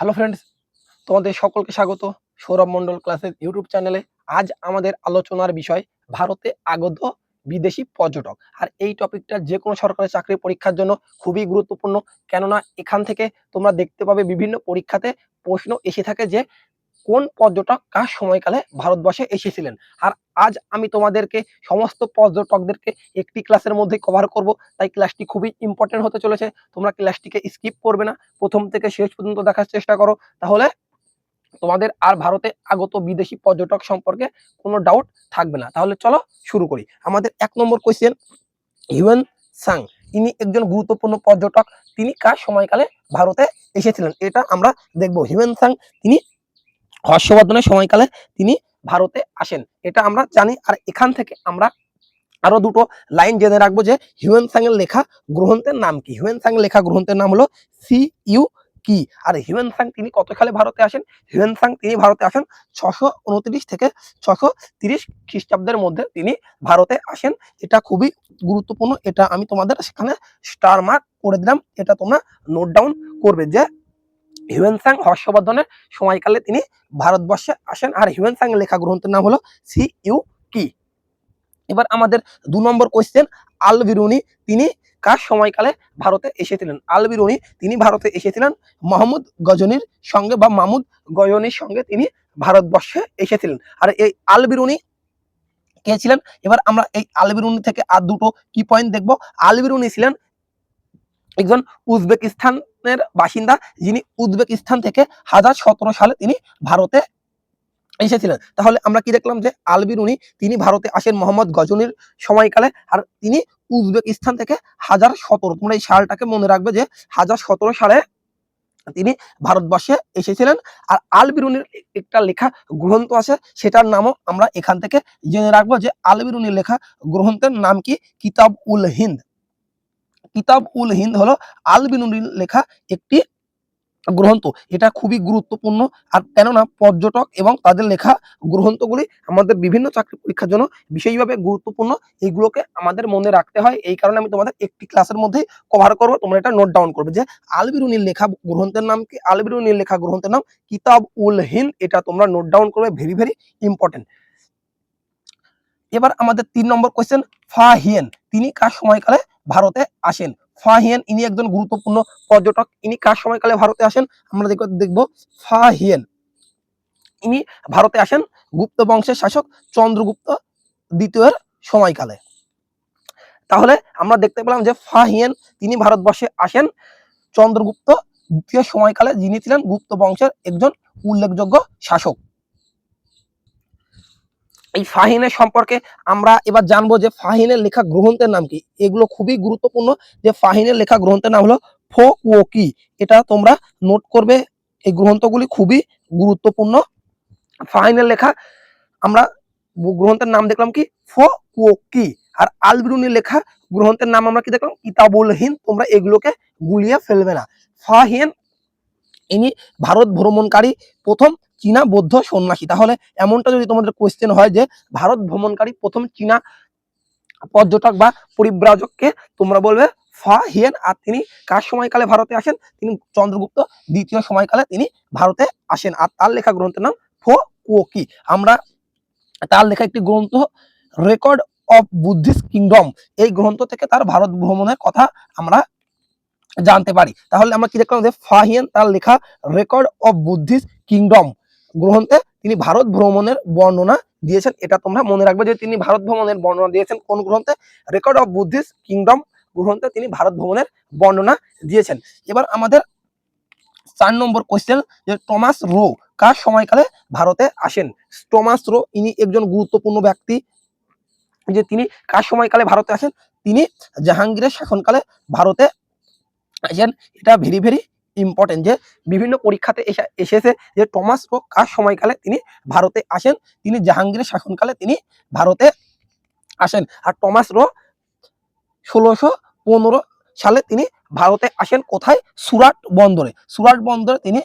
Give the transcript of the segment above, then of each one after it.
Hello friends তোমাদের সকলকে স্বাগত সৌরভ মন্ডল ক্লাসের ইউটিউব চ্যানেলে। আজ আমাদের আলোচনার বিষয়, ভারতে আগত বিদেশি পর্যটক। আর এই টপিকটা যে কোনো সরকারি চাকরি পরীক্ষার জন্য খুবই গুরুত্বপূর্ণ। কেননা এখান থেকে তোমরা দেখতে পাবে বিভিন্ন পরীক্ষাতে প্রশ্ন এসে থাকে যে, কোন পর্যটক কার সময়কালে ভারতবর্ষে এসেছিলেন। আর আজ আমি তোমাদেরকে সমস্ত পর্যটকদেরকে একটি ক্লাসের মধ্যে কভার করব। তাই ক্লাসটি খুবই ইম্পর্টেন্ট হতে চলেছে। তোমরা ক্লাসটিকে স্কিপ করবে না। প্রথম থেকে শেষ পর্যন্ত দেখার চেষ্টা করো। তাহলে তোমাদের আর ভারতে আগত বিদেশি পর্যটক সম্পর্কে কোনো ডাউট থাকবে না। তাহলে চলো শুরু করি। আমাদের এক নম্বর কোয়েশ্চেন হিউয়েন সাং। ইনি একজন গুরুত্বপূর্ণ পর্যটক। তিনি কার সময়কালে ভারতে এসেছিলেন? এটা আমরা দেখব। হিউয়েন সাং, তিনি হর্ষবর্ধনের সময়কালে তিনি ভারতে আসেন। এটা আমরা জানি। আর এখান থেকে আমরা আরও দুটো লাইন জেনে রাখব যে হিউয়েন সাং এর লেখা গ্রন্থের নাম কি? হিউয়েন সাং লেখা গ্রন্থের নাম হলো সি ইউ কি? আর হিউয়েন সাং তিনি কত সালে ভারতে আসেন? হিউয়েন সাং তিনি ভারতে আসেন ছশো উনত্রিশ থেকে ছশো তিরিশ খ্রিস্টাব্দের মধ্যে তিনি ভারতে আসেন। এটা খুবই গুরুত্বপূর্ণ। এটা আমি তোমাদের সেখানে স্টার মার্ক করে দিলাম। এটা তোমরা নোট ডাউন করবে যে হিউয়েন সাং হর্ষবর্ধনের সময়কালে তিনি ভারতবর্ষে আসেন। আর হিউয়েন সাং লেখা গ্রন্থের নাম হলো সি ইউ কি। এবার আমাদের দু নম্বর কোয়েশ্চেন আল বিরুনি তিনি কার সময়কালে ভারতে এসেছিলেন? আল বিরুনি তিনি ভারতে এসেছিলেন মোহাম্মদ গজনীর সঙ্গে বা মাহমুদ গজনীর সঙ্গে তিনি ভারতবর্ষে এসেছিলেন। আর এই আল বিরুনি কে ছিলেন? এবার আমরা এই আল বিরুনি থেকে আর দুটো কি পয়েন্ট দেখব? আল বিরুনি ছিলেন একজন উজবেকিস্তানের বাসিন্দা যিনি উজবেকিস্তান থেকে হাজার সতেরো সালে তিনি ভারতে এসেছিলেন। তাহলে আমরা কি দেখলাম যে আলবিরুনি তিনি ভারতে আসেন মোহাম্মদ গজনীর সময়কালে আর তিনি উজবেকিস্তান থেকে হাজার সতেরো, তোমরা এই সালটাকে মনে রাখবে যে হাজার সতেরো সালে তিনি ভারতবর্ষে এসেছিলেন। আর আলবিরুনির একটা লেখা গ্রন্থ আছে, সেটার নামও আমরা এখান থেকে জেনে রাখব যে আলবিরুনির লেখা গ্রন্থের নাম কি? কিতাব উল হিন্দ। কিতাব উল হিন্দ হলো আলবিরুনির লেখা একটি গ্রন্থ। এটা খুবই গুরুত্বপূর্ণ। আর কেননা পর্যটক এবং তাদের লেখা গ্রন্থগুলি আমাদের বিভিন্ন চাকরি পরীক্ষার জন্য বিশেষভাবে গুরুত্বপূর্ণ। এইগুলোকে আমাদের মনে রাখতে হয়। এই কারণে আমি তোমাদের একটি ক্লাসের মধ্যেই কভার করব। তোমরা এটা নোট ডাউন করবে যে আলবিরুনির লেখা গ্রন্থের নাম কি? আলবিরুনির লেখা গ্রন্থের নাম কিতাব উল হিন্দ। এটা তোমরা নোট ডাউন করবে। ভেরি ভেরি ইম্পর্টেন্ট এবার আমাদের তিন নম্বর কোয়েশ্চেন ফাহিয়েন। তিনি কার সময়কালে ভারতে আসেন। ফাহিয়েন, ইনি একজন গুরুত্বপূর্ণ পর্যটক। ইনি কার সময়কালে ভারতে আসেন? আমরা দেখব দেখব। ফাহিয়েন। ইনি ভারতে আসেন গুপ্ত বংশের শাসক চন্দ্রগুপ্ত দ্বিতীয়ের সময়কালে। তাহলে আমরা দেখতে পেলাম যে ফাহিয়েন, তিনি ভারতবর্ষে আসেন চন্দ্রগুপ্ত দ্বিতীয় সময়কালে। যিনি ছিলেন গুপ্ত বংশের একজন উল্লেখযোগ্য শাসক। এই ফাহিনের সম্পর্কে আমরা এবার জানব যে ফাহিনের লেখা গ্রন্থের নাম কি? এগুলো খুবই গুরুত্বপূর্ণ যে ফাহিনের লেখা গ্রন্থের নাম হলো ফো কুয়োকি এটা তোমরা নোট করবে, এই গ্রন্থগুলি খুবই গুরুত্বপূর্ণ। ফাহিনের লেখা, আমরা গ্রন্থের নাম দেখলাম কি? ফো কুয়োকি আর আলবিরুনির লেখা গ্রন্থের নাম আমরা কি দেখলাম? কিতাবুল হিন্দ। তোমরা এগুলোকে গুলিয়ে ফেলবে না। ফাহিন, ইনি ভারত ভ্রমণকারী, প্রথম চীনা বৌদ্ধ সন্ন্যাসী। তাহলে এমনটা যদি তোমাদের কোয়েশ্চেন হয় যে, ভারত ভ্রমণকারী প্রথম চীনা পর্যটক বা পরিব্রাজককে তোমরা বলবে, ফা হিয়েন, আর তিনি কার সময়কালে ভারতে আসেন? তিনি চন্দ্রগুপ্ত দ্বিতীয় সময়কালে তিনি ভারতে আসেন। আর তার লেখা গ্রন্থের নাম ফো কুয়োকি। আমরা তার লেখা একটি গ্রন্থ রেকর্ড অফ বুদ্ধিস্ট কিংডম এই গ্রন্থ থেকে তার ভারত ভ্রমণের কথা আমরা জানতে পারি। তাহলে আমরা কি দেখলাম যে ফাহিয়েন তার লেখা রেকর্ড অফ বুদ্ধিস্ট কিংডম গ্রন্থে তিনি ভারত ভ্রমণের বর্ণনা দিয়েছেন। এটা তোমরা মনে রাখবে যে তিনি ভারত ভ্রমণের বর্ণনা দিয়েছেন কোন গ্রন্থে? রেকর্ড অফ বুদ্ধিস্ট কিংডম গ্রন্থে তিনি ভারত ভ্রমণের বর্ণনা দিয়েছেন। এবার আমাদের চার নম্বর কোয়েশ্চেন যে টমাস রো কার সময়কালে ভারতে আসেন? টমাস রো ইনি একজন গুরুত্বপূর্ণ ব্যক্তি। যে তিনি কার সময়কালে ভারতে আসেন? তিনি জাহাঙ্গীরের শাসনকালে ভারতে আসেন। এটা ভেরি ভেরি ইম্পর্টেন্ট যে বিভিন্ন পরীক্ষাতে এসে- এসেছে যে টমাস রো কার সময়কালে তিনি ভারতে আসেন? তিনি জাহাঙ্গীরের শাসনকালে তিনি ভারতে আসেন। আর টমাস রো ষোলোশো পনেরো সালে তিনি ভারতে আসেন কোথায়? সুরাট বন্দরে। সুরাট বন্দরে তিনি,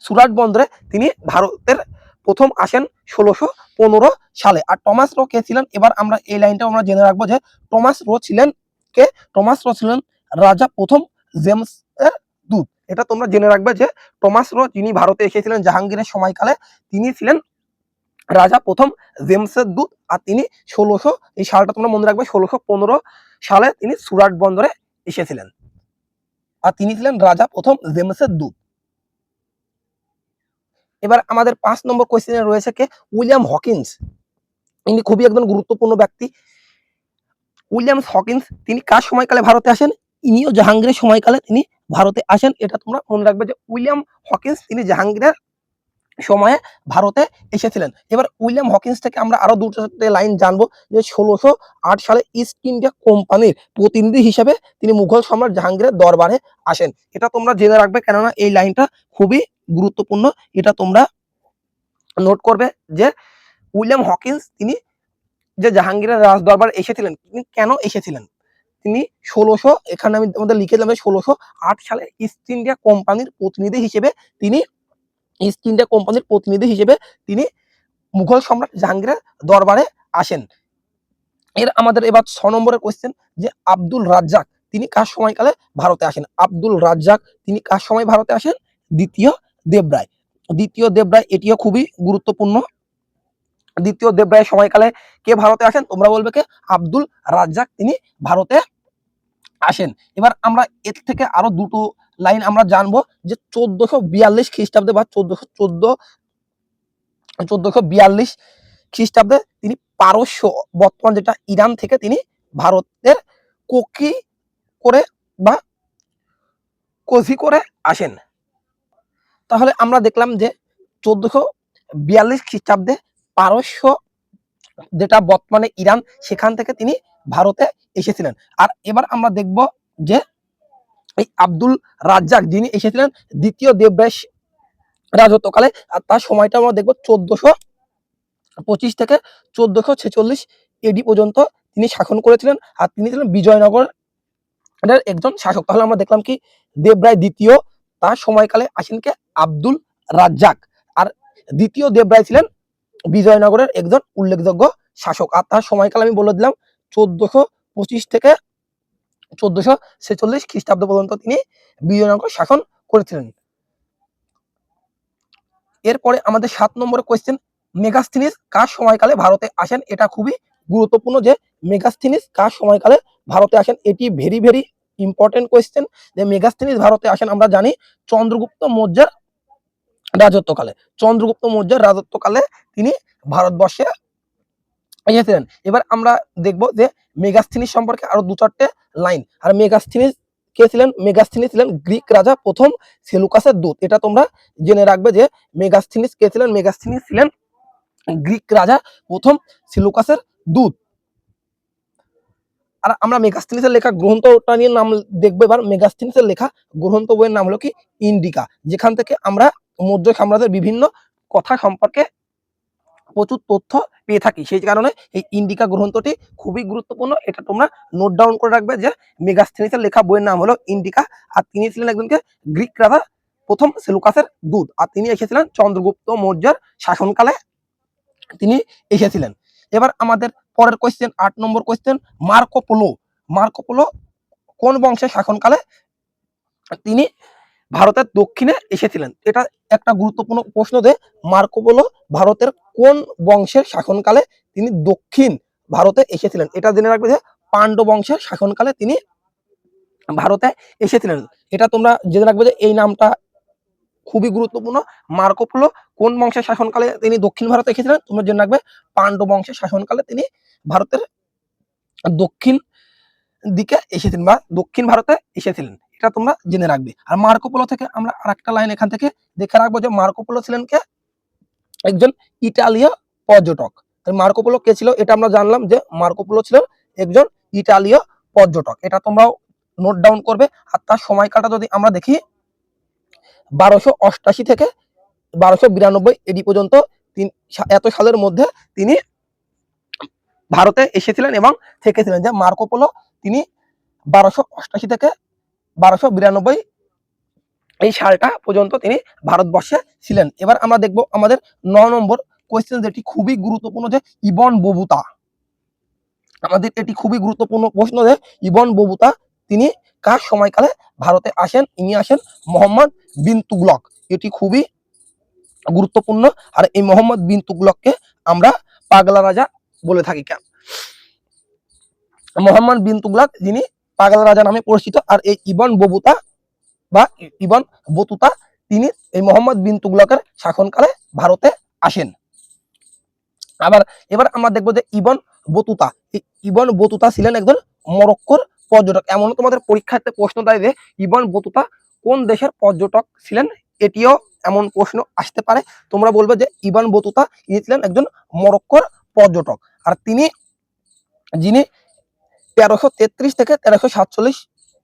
সুরাট বন্দরে তিনি ভারতের প্রথম আসেন ষোলোশো পনেরো সালে। আর টমাস রো কে ছিলেন? এবার আমরা এই লাইনটা আমরা জেনে রাখব যে টমাস রো ছিলেন কে? টমাস রো ছিলেন রাজা প্রথম জেমস দূত এটা তোমরা জেনে রাখবে যে টমাস রো যিনি ভারতে এসেছিলেন জাহাঙ্গীরের সময়কালে, তিনি ছিলেন রাজা প্রথম জেমসের দূত আর তিনি ষোলোশো, এই সালটা তোমরা মনে রাখবে ষোলোশো পনেরো সালে তিনি সুরাট বন্দরে এসেছিলেন। আর তিনি ছিলেন রাজা প্রথম জেমসের দূত। এবার আমাদের পাঁচ নম্বর কোয়েশ্চেনে রয়েছে কে? William Hawkins. ইনি খুবই একজন গুরুত্বপূর্ণ ব্যক্তি। উইলিয়াম হকিন্স, তিনি কার সময়কালে ভারতে আসেন? ইনিও জাহাঙ্গীরের সময়কালে তিনি ভারতে আসেন, এটা তোমরা মনে রাখবে যে উইলিয়াম হকিন্স তিনি জাহাঙ্গীরের সময়ে ভারতে এসেছিলেন। এবার উইলিয়াম হকিন্স থেকে আমরা আরও দুটো লাইন জানব যে ষোলোশো আট সালে ইস্ট ইন্ডিয়া কোম্পানির প্রতিনিধি হিসেবে তিনি মুঘল সম্রাট জাহাঙ্গীরের দরবারে আসেন। এটা তোমরা জেনে রাখবে, কেননা এই লাইনটা খুবই গুরুত্বপূর্ণ। এটা তোমরা নোট করবে যে উইলিয়াম হকিন্স তিনি যে জাহাঙ্গীরের রাজ দরবার এসেছিলেন, তিনি কেন এসেছিলেন? তিনি ষোলোশো, এখানে আমি আমাদের লিখে দিলাম ষোলোশো আট সালে ইস্ট ইন্ডিয়া কোম্পানির প্রতিনিধি হিসেবে তিনি ইস্ট ইন্ডিয়া কোম্পানির প্রতিনিধি হিসেবে তিনি মুঘল সম্রাট জাহাঙ্গীরের দরবারে আসেন। এর আমাদের এবার ছ নম্বরের কোয়েশ্চেন যে আব্দুল রাজ্জাক তিনি কার সময়কালে ভারতে আসেন? আব্দুল রাজ্জাক তিনি কার সময় ভারতে আসেন? দ্বিতীয় দেবরায়। দ্বিতীয় দেবরায় এটিও খুবই গুরুত্বপূর্ণ। দ্বিতীয় দেবরায়ের সময়কালে কে ভারতে আসেন? তোমরা বলবে কে? আব্দুল রাজ্জাক তিনি ভারতে আসেন। এবার আমরা এর থেকে আরও দুটো লাইন আমরা জানব যে চোদ্দশো বিয়াল্লিশ খ্রিস্টাব্দে বা চোদ্দশো চোদ্দ, চোদ্দশো বিয়াল্লিশ খ্রিস্টাব্দে তিনি পারস্য, বর্তমান যেটা ইরান থেকে তিনি ভারতের কোকি করে বা কোঝি করে আসেন। তাহলে আমরা দেখলাম যে চোদ্দশো বিয়াল্লিশ খ্রিস্টাব্দে পারস্য যেটা বর্তমানে ইরান, সেখান থেকে তিনি ভারতে এসেছিলেন। আর এবার আমরা দেখব যে এই আব্দুল রাজ্জাক যিনি এসেছিলেন দ্বিতীয় দেবরাজ রাজত্বকালে, আর তার সময়টা আমরা দেখব চোদ্দশো পঁচিশ থেকে চোদ্দশো ছেচল্লিশ এডি পর্যন্ত তিনি শাসন করেছিলেন। আর তিনি ছিলেন বিজয়নগর একজন শাসক। তাহলে আমরা দেখলাম কি দেবরায় দ্বিতীয়, তার সময়কালে আসেন কে? আব্দুল রাজ্জাক। আর দ্বিতীয় দেবরায় ছিলেন বিজয়নগরের একজন উল্লেখযোগ্য শাসক। আর তার সময়কাল আমি বলে দিলাম, চোদ্দশো পঁচিশ থেকে চোদ্দশো ছেচল্লিশ খ্রিস্টাব্দ পর্যন্ত তিনি বিজয়নগর শাসন করেছিলেন। এরপরে আমাদের সাত নম্বর কোয়েশ্চেন মেগাস্থিনিস কার সময়কালে ভারতে আসেন? এটা খুবই গুরুত্বপূর্ণ যে মেগাস্থিনিস কার সময়কালে ভারতে আসেন? এটি ভেরি ভেরি ইম্পর্টেন্ট কোয়েশ্চেন যে মেগাস্থিনিস ভারতে আসেন, আমরা জানি চন্দ্রগুপ্ত মৌর্যের রাজত্বকালে। চন্দ্রগুপ্ত মৌর্যের রাজত্বকালে তিনি ভারতবর্ষে এসেছিলেন। এবার আমরা দেখব যে মেগাস্থিনিস সম্পর্কে আরও দু চারটে লাইন। আর মেগাস্থিনিস কে ছিলেন? মেগাস্থিনিস ছিলেন গ্রিক রাজা প্রথম সেলুকাসের দূত। এটা তোমরা জেনে রাখবে যে মেগাস্থিনিস কে ছিলেন? মেগাস্থিনিস ছিলেন গ্রিক রাজা প্রথম সেলুকাসের দূত। আর আমরা মেগাস্থিনিসের লেখা গ্রন্থটা নিয়ে নাম দেখব এবার। মেগাস্থিনিসের লেখা গ্রন্থ বইয়ের নাম হলো কি? ইন্ডিকা। যেখান থেকে আমরা মৌর্য সাম্রাজ্যের বিভিন্ন কথা সম্পর্কে প্রচুর তথ্য পেয়ে থাকি। সেই কারণে এই ইন্ডিকা গ্রন্থটি খুবই গুরুত্বপূর্ণ। এটা তোমরা নোট ডাউন করে রাখবে যে মেগাস্থেনিসের লেখা বইয়ের নাম হলো ইন্ডিকা আর তিনি ছিলেন একজনকে গ্রিক রাজা, প্রথম সেলুকাসের দূত। আর তিনি এসেছিলেন চন্দ্রগুপ্ত মৌর্যের শাসনকালে। তিনি এসেছিলেন। এবার আমাদের পরের কোয়েশ্চেন আট নম্বর কোয়েশ্চেন মার্কোপোলো। মার্কোপোলো কোন বংশের শাসনকালে তিনি ভারতের দক্ষিণে এসেছিলেন। এটা একটা গুরুত্বপূর্ণ প্রশ্ন যে মার্কোপোলো ভারতের কোন বংশের শাসনকালে তিনি দক্ষিণ ভারতে এসেছিলেন? এটা জেনে রাখবে যে পাণ্ডব বংশের শাসনকালে তিনি ভারতে এসেছিলেন। এটা তোমরা জেনে রাখবে যে এই নামটা খুবই গুরুত্বপূর্ণ। মার্কোপোলো কোন বংশের শাসনকালে তিনি দক্ষিণ ভারতে এসেছিলেন? তোমরা জেনে রাখবে পাণ্ডব বংশের শাসনকালে তিনি ভারতের দক্ষিণ দিকে এসেছিলেন বা দক্ষিণ ভারতে এসেছিলেন। এটা তোমরা জেনে রাখবে। আর মার্কোপোলো থেকে আমরা আর একটা লাইন এখান থেকে দেখে রাখব যে মার্কোপোলো ছিলেন কে? একজন ইটালীয় পর্যটক। মার্কোপোলো কে ছিল? এটা আমরা জানলাম যে মার্কোপোলো ছিল একজন ইটালীয় পর্যটক। এটা তোমরাও নোট ডাউন করবে। আর তার সময়কালটা যদি আমরা দেখি, বারোশো অষ্টাশি থেকে বারোশো বিরানব্বই এডি পর্যন্ত তিন এত সালের মধ্যে তিনি ভারতে এসেছিলেন এবং থেকেছিলেন। যে মার্কোপোলো তিনি বারোশো অষ্টাশি থেকে বারোশো বিরানব্বই এই সালটা পর্যন্ত তিনি ভারতবর্ষে ছিলেন। এবার আমরা দেখব আমাদের ন নম্বর কোয়েশ্চেন যেটি খুবই গুরুত্বপূর্ণ যে ইবন ববুতা। আমাদের এটি খুবই গুরুত্বপূর্ণ প্রশ্ন যে ইবন ববুতা তিনি কার সময়কালে ভারতে আসেন? ইনি আসেন মোহাম্মদ বিন তুগলক। এটি খুবই গুরুত্বপূর্ণ। আর এই মোহাম্মদ বিন তুগলককে আমরা পাগলা রাজা বলে থাকি কেন? মোহাম্মদ বিন তুগলক যিনি পাগলা রাজা নামে পরিচিত। আর এই ইবন ববুতা বা ইবন বতুতা, তিনি এই মোহাম্মদ বিন তুগলকের শাসনকালে ভারতে আসেন। আবার এবার আমরা দেখব যে ইবন বতুতা ইবন বতুতা ছিলেন একজন মরক্কোর পর্যটক। এমন তোমাদের পরীক্ষাতে প্রশ্ন দেয় যে ইবন বতুতা কোন দেশের পর্যটক ছিলেন? এটিও এমন প্রশ্ন আসতে পারে। তোমরা বলবে যে ইবন বতুতা ইনি ছিলেন একজন মরক্কোর পর্যটক। আর তিনি, যিনি তেরোশো তেত্রিশ থেকে তেরোশো সাতচল্লিশ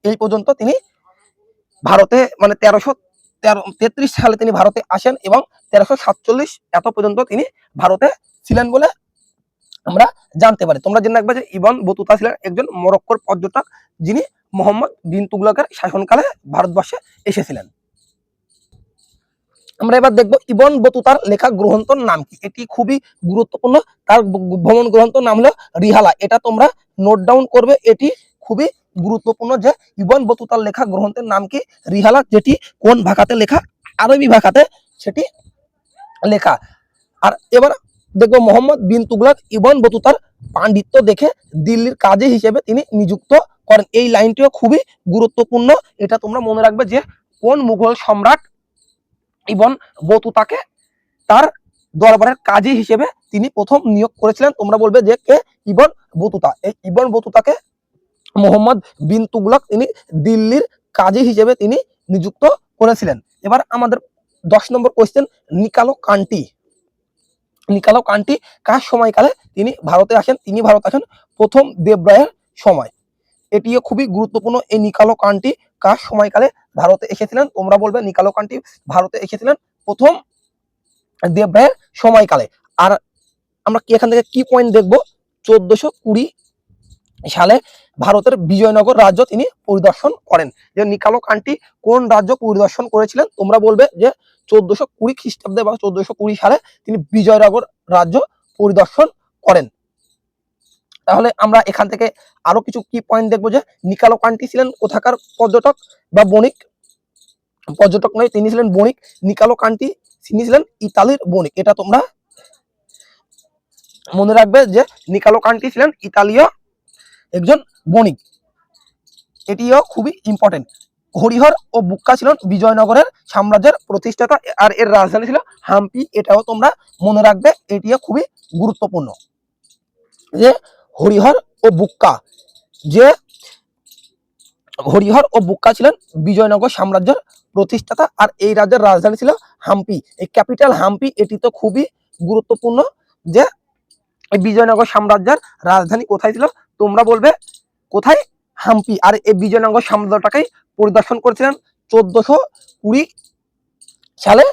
এই পর্যন্ত তিনি ভারতে মানে তেরোশো তেরো, তেত্রিশ সালে তিনি ভারতে আসেন এবং তেরোশো সাতচল্লিশ এত পর্যন্ত তিনি ভারতে ছিলেন বলে আমরা জানতে পারি। তোমরা জেনে রাখবে যে ইবন বতুতা ছিলেন একজন মরক্কোর পর্যটক যিনি মোহাম্মদ বিন তুগলকের শাসনকালে ভারতবর্ষে এসেছিলেন। আমরা এবার দেখব ইবন বতুতার লেখা গ্রন্থর নাম কি? এটি খুবই গুরুত্বপূর্ণ। তার ভ্রমণ গ্রন্থ নাম হলো রিহালা। এটা তোমরা নোট ডাউন করবে। এটি খুবই গুরুত্বপূর্ণ যে ইবন বতুতার লেখা গ্রন্থের নাম কি? রিহালা যেটি কোন ভাষাতে লেখা? আরবি ভাষাতে সেটি লেখা। আর এবার দেখব মোহাম্মদ বিন তুগলাক ইবন বতুতার পাণ্ডিত্য দেখে দিল্লির কাজী হিসেবে তিনি নিযুক্ত করেন। এই লাইনটিও খুবই গুরুত্বপূর্ণ। এটা তোমরা মনে রাখবে যে কোন মুঘল সম্রাট ইবন বতুতাকে তার দরবারের কাজী হিসেবে তিনি প্রথম নিয়োগ করেছিলেন। তোমরা বলবে যে কে? Ibn Battuta. এই ইবন বতুতাকে মোহাম্মদ বিন তুগলক তিনি দিল্লির কাজী হিসেবে তিনি নিযুক্ত করেছিলেন। এবার আমাদের দশ নম্বর question Nicolo Conti. Nicolo Conti কার সময়কালে তিনি ভারতে আসেন? তিনি ভারতে আসেন প্রথম দেবরায়ের সময়। এটিও খুবই গুরুত্বপূর্ণ এই নিকালো কান্টি কার সময়কালে ভারতে এসেছিলেন? তোমরা বলবে নিকালো কান্টি ভারতে এসেছিলেন প্রথম দেবরায়ের সময়কালে। আর আমরা কি এখান থেকে কি পয়েন্ট দেখব? চোদ্দশো কুড়ি সালে ভারতের বিজয়নগর রাজ্য তিনি পরিদর্শন করেন। যে নিকালো কান্টি কোন রাজ্য পরিদর্শন করেছিলেন? তোমরা বলবে যে চোদ্দশো কুড়ি খ্রিস্টাব্দে বা চোদ্দশো কুড়ি সালে তিনি বিজয়নগর রাজ্য পরিদর্শন করেন। তাহলে আমরা এখান থেকে আরও কিছু কি পয়েন্ট দেখব যে নিকালো কান্টি ছিলেন কোথাকার পর্যটক বা বণিক? পর্যটক নয়, তিনি ছিলেন বণিক। নিকালো কান্টি তিনি ছিলেন ইতালির বণিক। এটা তোমরা মনে রাখবে যে নিকালো কান্টি ছিলেন ইতালীয় একজন বণিক। এটিও খুবই ইম্পর্টেন্ট হরিহর ও বুক্কা ছিলেন বিজয়নগরের সাম্রাজ্যের প্রতিষ্ঠাতা আর এর রাজধানী ছিল হাম্পি। এটাও তোমরা মনে রাখবে, এটিও খুবই গুরুত্বপূর্ণ। যে হরিহর ও বুক্কা, যে হরিহর ও বুক্কা ছিলেন বিজয়নগর সাম্রাজ্যের প্রতিষ্ঠাতা আর এই রাজ্যের রাজধানী ছিল হাম্পি। এই ক্যাপিটাল হাম্পি এটি তো খুবই গুরুত্বপূর্ণ যে বিজয়নগর সাম্রাজ্যের রাজধানী কোথায় ছিল? তোমরা বলবে, কোথায়? হাম্পি। আর এই বিজয়নগর সাম্রাজ্যটাকেই পরিদর্শন করেছিলেন চোদ্দশো কুড়ি সালে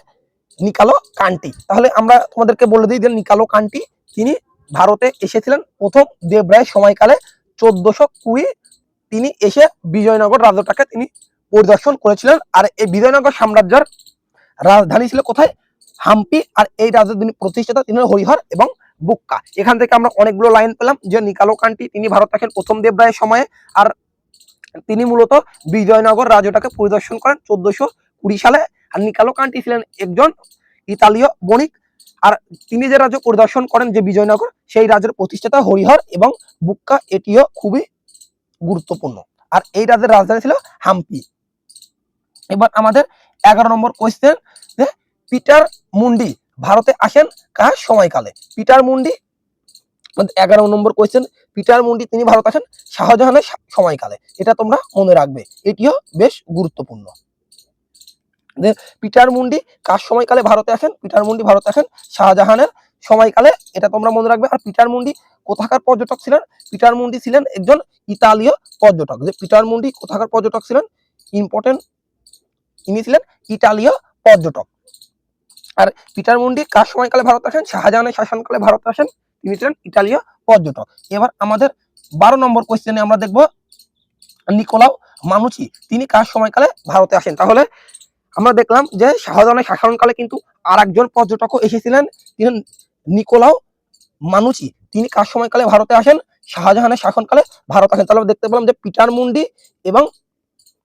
নিকালো কান্টি তাহলে আমরা তোমাদেরকে বলে দিই যে নিকালো কান্টি তিনি ভারতে এসেছিলেন প্রথম দেবরায়ের সময়কালে চোদ্দশো কুড়ি। তিনি এসে বিজয়নগর রাজ্যটাকে তিনি পরিদর্শন করেছিলেন। আর এই বিজয়নগর সাম্রাজ্যের রাজধানী ছিল কোথায়? হাম্পি। আর এই রাজ্যের তিনি প্রতিষ্ঠাতা, তিনি হরিহর এবং বুক্কা। এখান থেকে আমরা অনেকগুলো লাইন পেলাম যে নিকালো কান্টি তিনি ভারত আসেন প্রথম দেবরায়ের সময়ে। আর তিনি মূলত বিজয়নগর রাজ্যটাকে পরিদর্শন করেন চোদ্দশো কুড়ি সালে। আর নিকালো কান্টি ছিলেন একজন ইতালীয় বণিক। আর তিনি যে রাজ্য পরিদর্শন করেন যে বিজয়নগর, সেই রাজ্যের প্রতিষ্ঠাতা হরিহর এবং বুক্কা এটিও খুবই গুরুত্বপূর্ণ। আর এই রাজ্যের রাজধানী ছিল হাম্পি। এবার আমাদের এগারো নম্বর কোয়েশ্চেন যে পিটার মুন্ডি ভারতে আসেন কার সময়কালে? পিটার মুন্ডি এগারো নম্বর কোয়েশ্চেন পিটার মুন্ডি তিনি ভারত আসেন শাহজাহানের সময়কালে। এটা তোমরা মনে রাখবে, এটিও বেশ গুরুত্বপূর্ণ। পিটার মুন্ডি, কার সময়কালে ভারতে আসেন? পিটার মুন্ডি ভারতে আসেন শাহজাহানের সময়কালে। এটা তোমরা মনে রাখবে, আর পিটার মুন্ডি কোথাকার পর্যটক ছিলেন? পিটার মুন্ডি ছিলেন একজন ইতালীয় পর্যটক। যে পিটার মুন্ডি কোথাকার পর্যটক ছিলেন? ইম্পর্টেন্ট ইনি ছিলেন ইতালীয় পর্যটক। আর পিটার মুন্ডি কার সময়কালে ভারত আসেন? শাহজাহানের শাসনকালে ভারত আসেন। তিনি ছিলেন ইতালীয় পর্যটক। এবার আমাদের বারো নম্বর কোয়েশ্চেনে আমরা দেখব, নিকোলাও মানুচি, তিনি কার সময়কালে ভারতে আসেন? তাহলে আমরা দেখলাম যে শাহজাহানের শাসনকালে কিন্তু আর একজন পর্যটকও এসেছিলেন, তিনি নিকোলাও মানুচি। তিনি কার সময়কালে ভারতে আসেন? শাহজাহানের শাসনকালে ভারত আসেন। তাহলে দেখতে পেলাম যে পিটার মুন্ডি এবং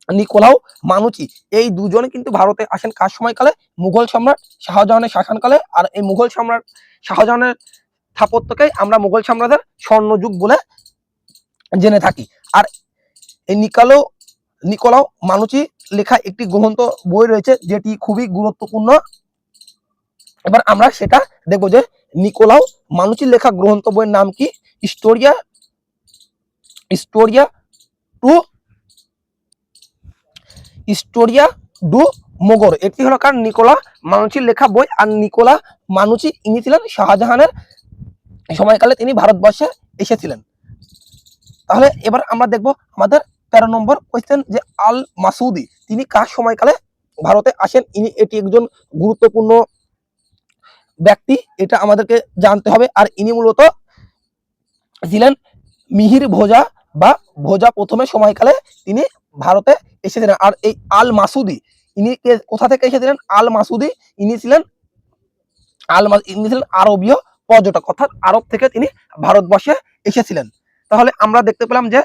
নিকোলাও মানুচি, এই দুজনে কিন্তু ভারতে আসেন কার সময়কালে? মুঘল সম্রাট শাহজাহানের শাসনকালে। আর এই মুঘল সম্রাট শাহজাহানের স্থাপত্যকেই আমরা মুঘল সম্রাটের স্বর্ণযুগ বলে জেনে থাকি। আর এই নিকালো নিকোলাও মানুচি লেখা একটি গ্রন্থ বই রয়েছে, যেটি খুবই গুরুত্বপূর্ণ। এবার আমরা সেটা দেখব যে নিকোলাও মানুচির লেখা গ্রন্থ বইয়ের নাম কি? Storia Storia do, Storia do Mogor. এটি হলো কার? নিকোলা মানুচির লেখা বই। আর নিকোলা মানুচি, ইনি ছিলেন শাহজাহানের সময়কালে তিনি ভারতবর্ষে এসেছিলেন। তাহলে এবার আমরা দেখব আমাদের তেরো নম্বর কোয়েশ্চেন যে আল মাসুদি তিনি কার সময়কালে ভারতে আসেন? ইনি, এটি একজন গুরুত্বপূর্ণ ব্যক্তি, এটা আমাদেরকে জানতে হবে। আর ইনি মূলত ছিলেন মিহির ভোজা বা ভোজা প্রথমে সময়কালে তিনি ভারতে এসেছিলেন। আর এই আল মাসুদি ইনি কোথা থেকে এসেছিলেন? আল মাসুদি ইনি ছিলেন আল ইনি ছিলেন আরবীয় পর্যটক, অর্থাৎ আরব থেকে তিনি ভারতবর্ষে এসেছিলেন। তাহলে আমরা দেখতে পেলাম যে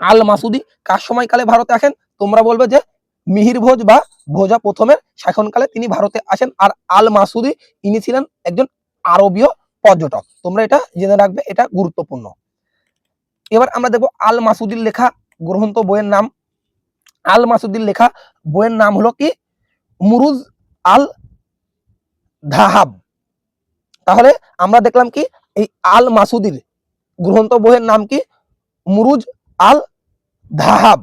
আল মাসুদি, কার সময়কালে ভারতে আসেন? তোমরা বলবে যে মিহির ভোজ বা ভোজা প্রথমের শাসনকালে তিনি ভারতে আসেন, আর আল মাসুদি ইনি ছিলেন একজন আরবীয় পর্যটক। তোমরা এটা জেনে রাখবে, এটা গুরুত্বপূর্ণ। এবার আমরা দেখব আল মাসুদির লেখা গ্রন্থ বইয়ের নাম। আল মাসুদির লেখা বইয়ের নাম হলো কি? মুরুজ আল ধাহাব তাহলে আমরা দেখলাম কি, এই আল মাসুদির গ্রন্থ বইয়ের নাম কি? মুরুজ আল ধাহাব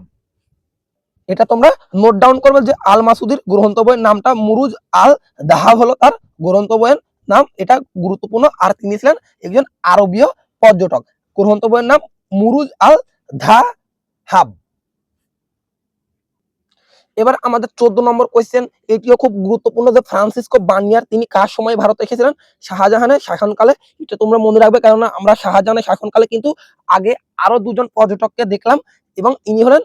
এটা তোমরা নোট ডাউন করবে যে আল মাসুদির গ্রন্থ বইয়ের নামটা মুরুজ আল দাহাব হলো তার গ্রন্থ বইয়ের নাম। এটা গুরুত্বপূর্ণ। আর তিনি ছিলেন একজন আরবীয় পর্যটক। গ্রন্থ বইয়ের নাম মুরুজ আল ধাহাব এবার আমাদের চোদ্দ নম্বর কোয়েশ্চেন এটিও খুব গুরুত্বপূর্ণ যে ফ্রান্সিসকো বানিয়ার তিনি কার সময় ভারতে এসেছিলেন? শাহজাহানের শাসনকালে। এটা তোমরা মনে রাখবে, কেননা আমরা শাহজাহানের শাসনকালে কিন্তু আগে আরও দুজন পর্যটককে দেখলাম এবং ইনি হলেন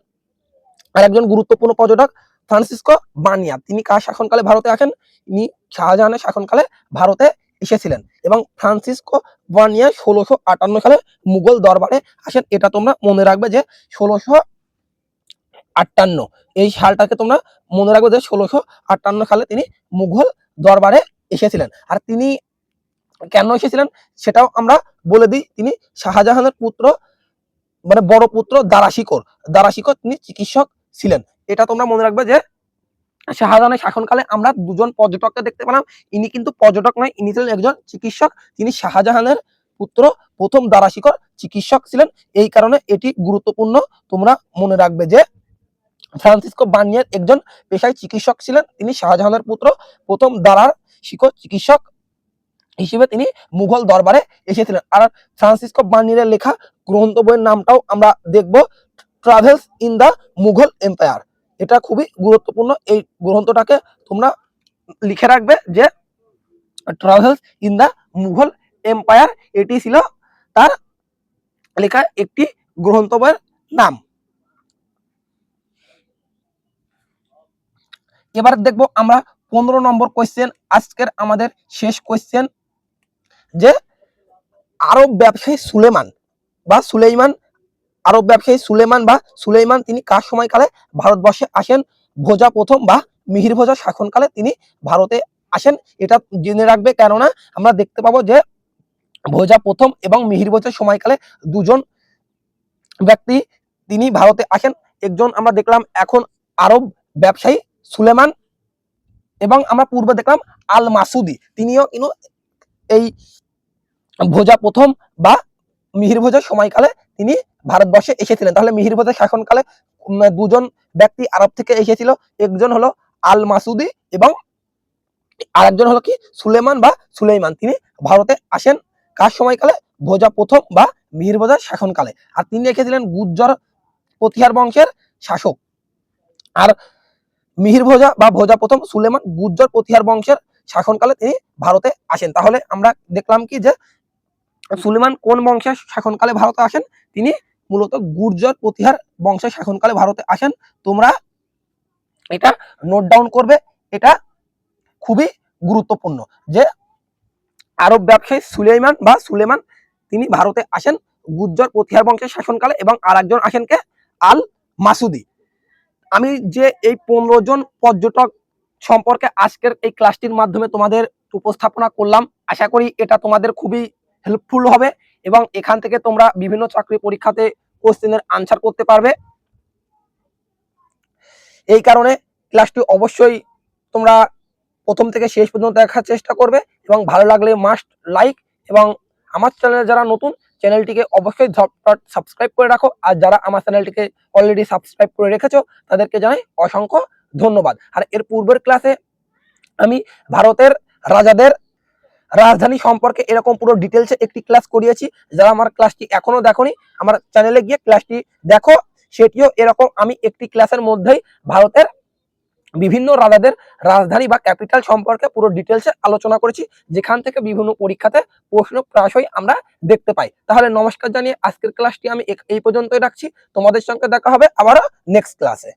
আরেকজন গুরুত্বপূর্ণ পর্যটক, ফ্রান্সিসকো বানিয়া। তিনি কার শাসনকালে ভারতে আসেন? ইনি শাহজাহানের শাসনকালে ভারতে এসেছিলেন এবং ফ্রান্সিসকো বানিয়া ষোলোশো আটান্ন সালে মুঘল দরবারে আসেন। এটা তোমরা মনে রাখবে যে ষোলোশো আটান্ন। এই সালটাকে তোমরা মনে রাখবে যে ষোলোশো আটান্ন সালে তিনি মুঘল দরবারে এসেছিলেন। আর তিনি কেন এসেছিলেন সেটাও আমরা বলে দিই। তিনি শাহজাহানের পুত্র মানে বড় পুত্র দারাশিকর। দারাশিকর তিনি চিকিৎসক ছিলেন। এটা তোমরা মনে রাখবে যে শাহজাহানের শাসনকালে আমরা দুজন পর্যটককে দেখতে পেলাম। ইনি কিন্তু পর্যটক নয়, ইনি ছিলেন একজন চিকিৎসক। তিনি শাহজাহানের পুত্র, প্রথম দারাশিকর চিকিৎসক ছিলেন। এই কারণে এটি গুরুত্বপূর্ণ তোমরা মনে রাখবে যে ফ্রান্সিসকো বানিয়ার একজন পেশায় চিকিৎসক ছিলেন। তিনি শাহজাহানের পুত্র, প্রথম দারার শিকড় চিকিৎসক হিসেবে তিনি মুঘল দরবারে এসেছিলেন। আর ফ্রান্সিসকো বার্নিয়ারের লেখা গ্রন্থ বইয়ের নামটাও আমরা দেখব travels in the Mughal empire এটা খুবই গুরুত্বপূর্ণ। এই গ্রন্থটাকে তোমরা লিখে রাখবে যে travels in the Mughal empire এটি ছিল তার লেখা একটি গ্রন্থ বইয়ের নাম। এবার দেখব আমরা পনেরো নম্বর কোয়েশ্চেন আজকের আমাদের শেষ কোয়েশ্চেন যে আরব ব্যবসায়ী সুলেমান বা সুলেইমান, আরব ব্যবসায়ী সুলেমান বা সুলেইমান তিনি কার সময়কালে ভারতবর্ষে আসেন? ভোজা প্রথম বা মিহির ভোজা শাসনকালে তিনি ভারতে আসেন। এটা জেনে রাখবে কেননা আমরা দেখতে পাবো যে ভোজা প্রথম এবং মিহির ভোজার সময়কালে দুজন ব্যক্তি তিনি ভারতে আসেন। একজন আমরা দেখলাম এখন আরব ব্যবসায়ী সুলেমান এবং আমরা পূর্বে দেখলাম আল মাসুদি তিনিও কিন্তু এই ভোজা প্রথম বা মিহির ভোজার সময়কালে তিনি ভারতবর্ষে এসেছিলেন। তাহলে মিহির ভোজার শাসনকালে দুজন ব্যক্তি আরব থেকে এসেছিল। একজন হলো আল মাসুদি এবং আরেকজন হলো কি? সুলেমান বা সুলেইমান। তিনি ভারতে আসেন কার সময়কালে? ভোজা প্রথম বা মিহির ভোজার শাসনকালে। আর তিনি এসেছিলেন গুজ্জর প্রতিহার বংশের শাসক। আর মিহির ভোজা বা ভোজা প্রথম সুলেমান গুজ্জর প্রতিহার বংশের শাসনকালে তিনি ভারতে আসেন। তাহলে আমরা দেখলাম কি যে সুলেমান কোন বংশের শাসনকালে ভারতে আসেন? তিনি মূলত গুর্জর প্রতিহার বংশের শাসনকালে ভারতে আসেন। তোমরা এটা নোট ডাউন করবে। এটা খুবই গুরুত্বপূর্ণ যে আরব ব্যবসায়ী সুলেমান বা সুলেমান তিনি ভারতে আসেন গুজ্জর প্রতিহার বংশের শাসনকালে এবং আর একজন আসেন কে? আল মাসুদি আমি যে এই পনেরো জন পর্যটক সম্পর্কে আজকের এই ক্লাসটির মাধ্যমে তোমাদের উপস্থাপনা করলাম, আশা করি এটা তোমাদের খুবই হেল্পফুল হবে এবং এখান থেকে তোমরা বিভিন্ন চাকরি পরীক্ষাতে কোশ্চেনের আনসার করতে পারবে। এই কারণে ক্লাসটি অবশ্যই তোমরা প্রথম থেকে শেষ পর্যন্ত দেখার চেষ্টা করবে এবং ভালো লাগলে মাস্ট লাইক এবং আমার চ্যানেলে যারা নতুন চ্যানেলটিকে অবশ্যই ঝটপট সাবস্ক্রাইব করে রাখো। আর যারা আমার চ্যানেলটিকে অলরেডি সাবস্ক্রাইব করে রেখেছো, তাদেরকে জানাই অসংখ্য ধন্যবাদ। আর এর পূর্বের ক্লাসে আমি ভারতের রাজাদের রাজধানী সম্পর্কে এরকম পুরো ডিটেলসে একটি ক্লাস করিয়েছি। যারা আমার ক্লাসটি এখনও দেখোনি, আমার চ্যানেলে গিয়ে ক্লাসটি দেখো। সেটিও এরকম আমি একটি ক্লাসের মধ্যেই ভারতের বিভিন্ন রাজাদের রাজধানী বা ক্যাপিটাল সম্পর্কে পুরো ডিটেলসে আলোচনা করেছি, যেখান থেকে বিভিন্ন পরীক্ষাতে প্রশ্ন প্রায়শই আমরা দেখতে পাই। তাহলে নমস্কার জানিয়ে আজকের ক্লাসটি আমি এই পর্যন্তই রাখছি। তোমাদের সঙ্গে দেখা হবে আবারও নেক্সট ক্লাসে